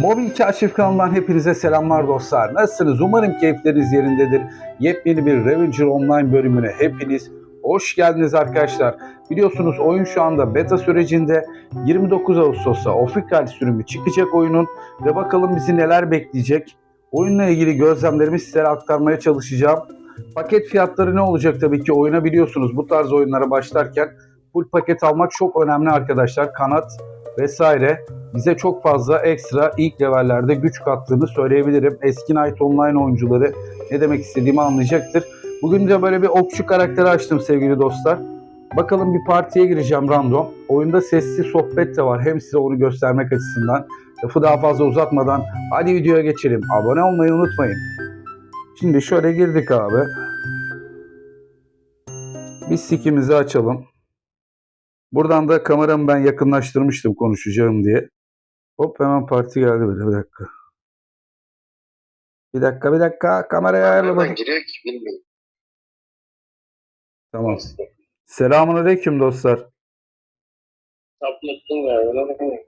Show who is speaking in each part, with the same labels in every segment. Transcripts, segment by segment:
Speaker 1: Mobil Kaşif kanalından hepinize selamlar dostlar. Nasılsınız? Umarım keyifleriniz yerindedir. Yepyeni bir Revenger Online bölümüne hepiniz hoş geldiniz arkadaşlar. Biliyorsunuz oyun şu anda beta sürecinde 29 Ağustos'ta official sürümü çıkacak oyunun ve bakalım bizi neler bekleyecek. Oyunla ilgili gözlemlerimi sizlere aktarmaya çalışacağım. Paket fiyatları ne olacak tabii ki oyuna biliyorsunuz bu tarz oyunlara başlarken full paket almak çok önemli arkadaşlar. Kanat vesaire bize çok fazla ekstra ilk levellerde güç kattığını söyleyebilirim. Eski Night Online oyuncuları ne demek istediğimi anlayacaktır. Bugün de böyle bir okçu karakteri açtım sevgili dostlar. Bakalım bir partiye gireceğim random. Oyunda sesli sohbet de var. Hem size onu göstermek açısından. Lafı daha fazla uzatmadan hadi videoya geçelim. Abone olmayı unutmayın. Şimdi şöyle girdik abi. Biz sikimizi açalım. Buradan da kameramı ben yakınlaştırmıştım konuşacağım diye. Hop hemen parti geldi böyle bir dakika. Bir dakika bir dakika kamerayı ayarlamadım.
Speaker 2: Bilmiyorum.
Speaker 1: Tamam. Selamun aleyküm dostlar.
Speaker 2: Tabletin galiba.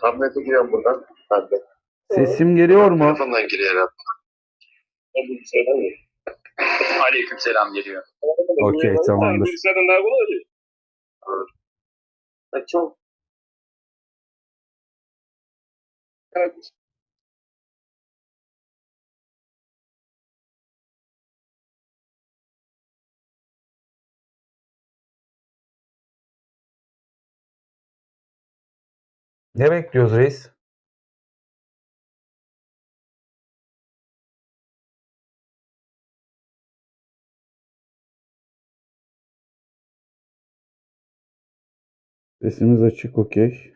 Speaker 2: Tablete giriyorum buradan. Ben de.
Speaker 1: Sesim geliyor mu?
Speaker 2: Telefondan giriyor herhalde.
Speaker 3: Aleyküm selam geliyor.
Speaker 1: Okey tamamdır.
Speaker 4: Bilgisayardan daha kolay oluyor.
Speaker 2: Ha, Çok
Speaker 4: Evet.
Speaker 1: Ne bekliyoruz reis? Sesimiz açık okey.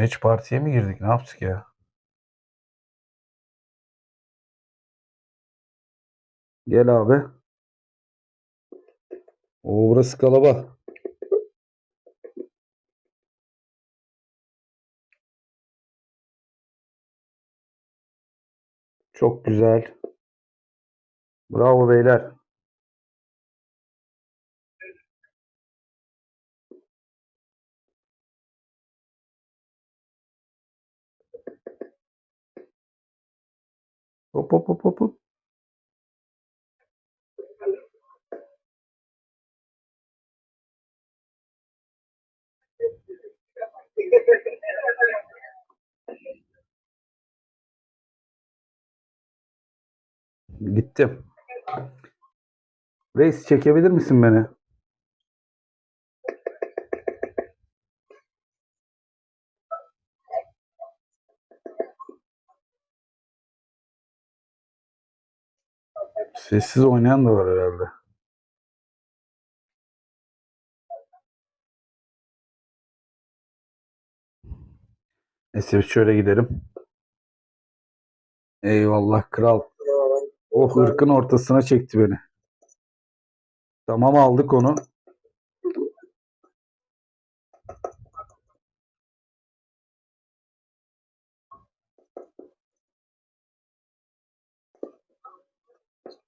Speaker 1: Hiç partiye mi girdik? Ne yaptık ya? Gel abi. Oo burası kalaba. Çok güzel. Bravo beyler. Hop hop hop hop. Gittim. Reis çekebilir misin beni? Sessiz oynayan da var herhalde. Neyse biz şöyle gidelim. Eyvallah kral. O hırkın ortasına çekti beni. Tamam aldık onu.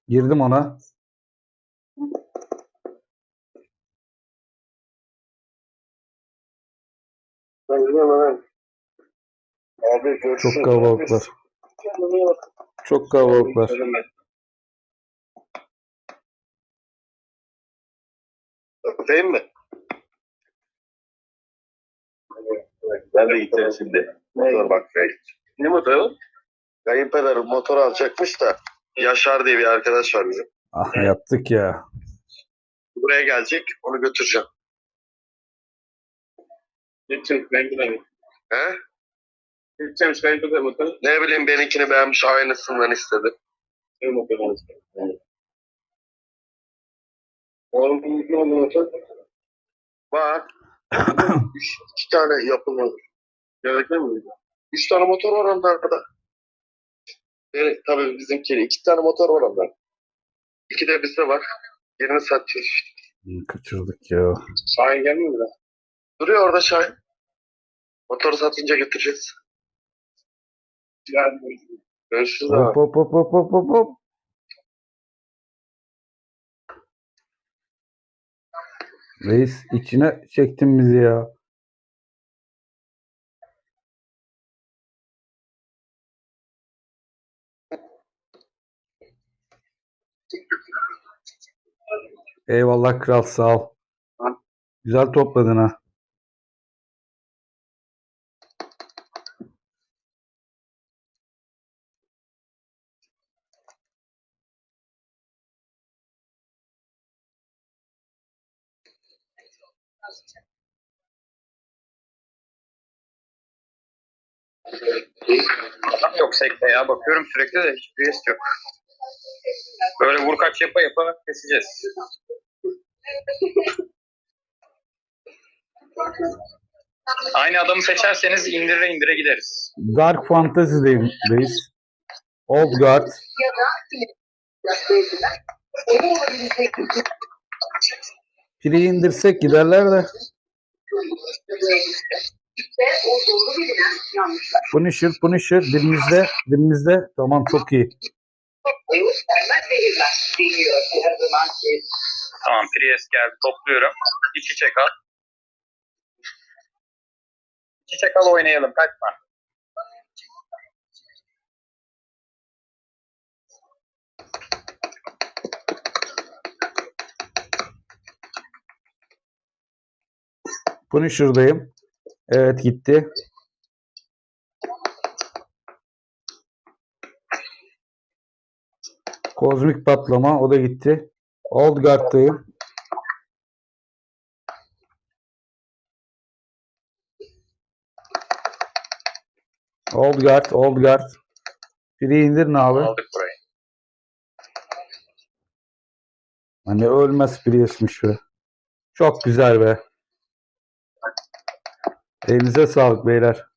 Speaker 1: Girdim ona. Çok kalabalıklar. Çok kalabalıklar.
Speaker 2: Öpeyim mi? Ben de gideceğim şimdi. Motor bak
Speaker 4: Ne motoru?
Speaker 2: Kayınpeder motor alacakmış da Yaşar diye bir arkadaş var bizim.
Speaker 1: Ah yattık ya.
Speaker 2: Buraya gelecek. Onu götüreceğim.
Speaker 4: Geçin ben gidelim.
Speaker 2: He?
Speaker 4: Gideceğim eder motoru.
Speaker 2: Ne bileyim benimkini beğenmiş aynısından istedi. Var. Üç, iki tane yapılmadı.
Speaker 4: Gerekli mi?
Speaker 2: Üç tane motor var onlarda. Yani, tabii bizimki iki tane motor var onda. İki de bizde var. Birini satıyoruz işte.
Speaker 1: Kaçırdık ya.
Speaker 4: Şahin gelmiyor mu da?
Speaker 2: Duruyor orada Şahin. Motoru satınca getireceğiz.
Speaker 4: Yani
Speaker 2: Görüşürüz abi.
Speaker 1: Hop hop hop hop hop hop hop. Reis içine çektin bizi ya. Eyvallah kral sağ ol. Güzel topladın ha.
Speaker 3: Adam yok sekte ya. Bakıyorum sürekli de hiç pres yok. Böyle vur kaç yapa yapa keseceğiz. Aynı adamı seçerseniz indire indire gideriz.
Speaker 1: Dark Fantasy'deyim reis. Old Guard. Piri indirsek giderler de. Punisher, Punisher dibimizde, dibimizde. Tamam çok iyi.
Speaker 5: Oyu vermez zehirler. Biliyor ki her zaman ki
Speaker 3: Tamam Prius geldi topluyorum. İç içe kal. İç içe kal oynayalım kaçma.
Speaker 1: Punisher'dayım. Evet gitti. Kozmik patlama o da gitti. Old Guard'dayım. Old Guard, Old Guard. Biri indirin abi.
Speaker 3: Aldık burayı.
Speaker 1: Hani ölmez Prius'muş be. Çok güzel be. Elinize sağlık beyler.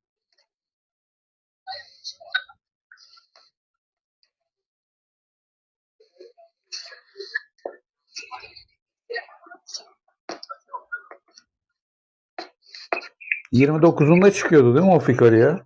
Speaker 1: Yirmi dokuzunda çıkıyordu değil mi o Fikari ya?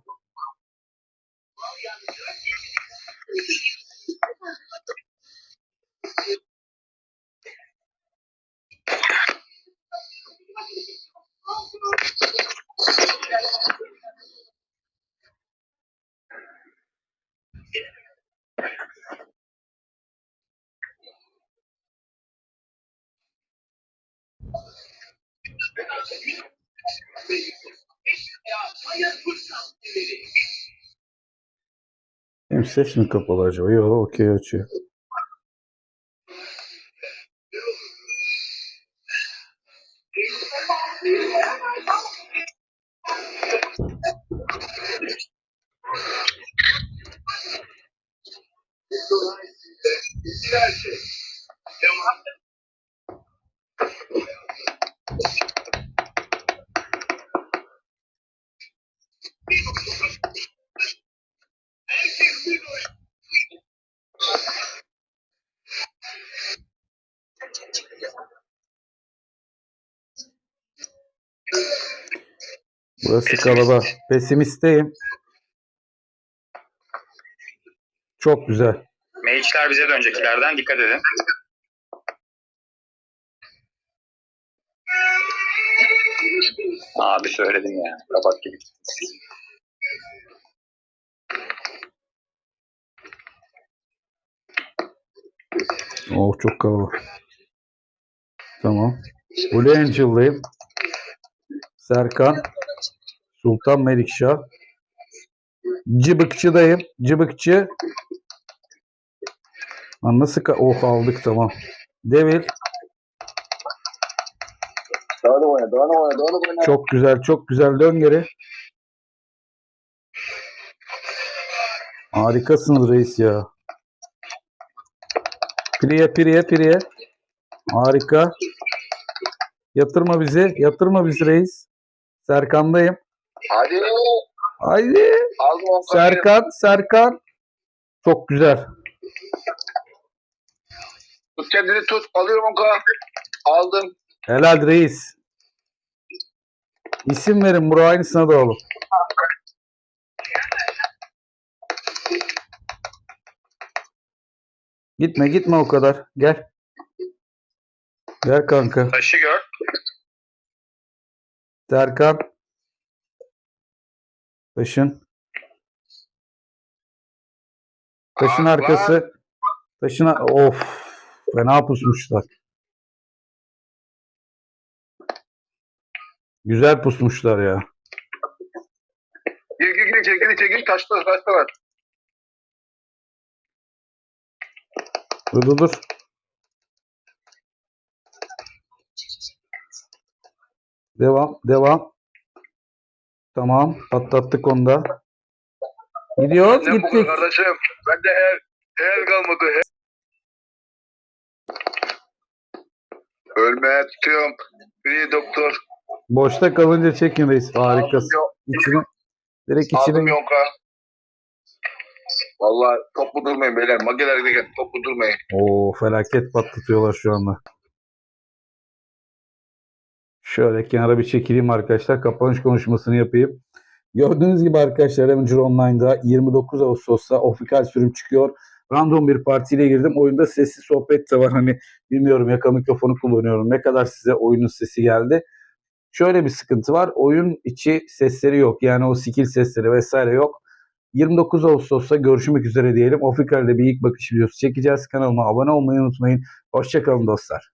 Speaker 1: Benim ses mi kapalı acaba? Yok okey açıyor. Burası
Speaker 3: Pesimist.
Speaker 1: kalabalık. Pesimistteyim. Çok güzel.
Speaker 3: Mage'ler bize döneceklerden dikkat edin. Abi söyledim ya. Kabak gibi.
Speaker 1: Oh çok kalabalık. Tamam. Blue Angel'dayım. Serkan. Sultan Melikşah. Cıbıkçı'dayım. Cıbıkçı. Lan nasıl ka- oh aldık tamam. Devil.
Speaker 2: Da oyna, da oyna, da oyna.
Speaker 1: Çok güzel çok güzel dön geri. Harikasın reis ya. Priye priye priye. Harika. Yatırma bizi. Yatırma bizi reis. Serkan'dayım.
Speaker 6: Hadi. On
Speaker 1: Serkan, Serkan. Çok güzel.
Speaker 6: Tut kendini tut. Alıyorum on kadar. Aldım.
Speaker 1: Helal reis. İsim verin Burak aynısına da oğlum. Gitme gitme o kadar. Gel. Gel kanka.
Speaker 3: Taşı gör.
Speaker 1: Serkan. Taşın. Taşın arkası. Taşın of. Fena pusmuşlar. Güzel pusmuşlar ya.
Speaker 6: Gir gir gir gir gir. Taşta taşta var.
Speaker 1: Dur dur dur. Devam, devam. Tamam, patlattık onu da. Gidiyoruz,
Speaker 6: Ne bu
Speaker 1: gittik.
Speaker 6: kardeşim? Bende el, el kalmadı. El. Ölmeye tutuyorum. Bir doktor.
Speaker 1: Boşta kalınca çekin reis. Harikasın. İçine, direkt
Speaker 6: aldım
Speaker 1: içine.
Speaker 6: yonka. Vallahi toplu durmayın beyler. Mageler giderken toplu durmayın.
Speaker 1: Oo, felaket patlatıyorlar şu anda. Şöyle kenara bir çekileyim arkadaşlar. Kapanış konuşmasını yapayım. Gördüğünüz gibi arkadaşlar Avenger Online'da 29 Ağustos'ta ofikal sürüm çıkıyor. Random bir partiyle girdim. Oyunda sesli sohbet de var. Hani bilmiyorum yaka mikrofonu kullanıyorum. Ne kadar size oyunun sesi geldi. Şöyle bir sıkıntı var. Oyun içi sesleri yok. Yani o skill sesleri vesaire yok. 29 Ağustos'ta görüşmek üzere diyelim. Ofikal'de bir ilk bakış videosu çekeceğiz. Kanalıma abone olmayı unutmayın. Hoşçakalın dostlar.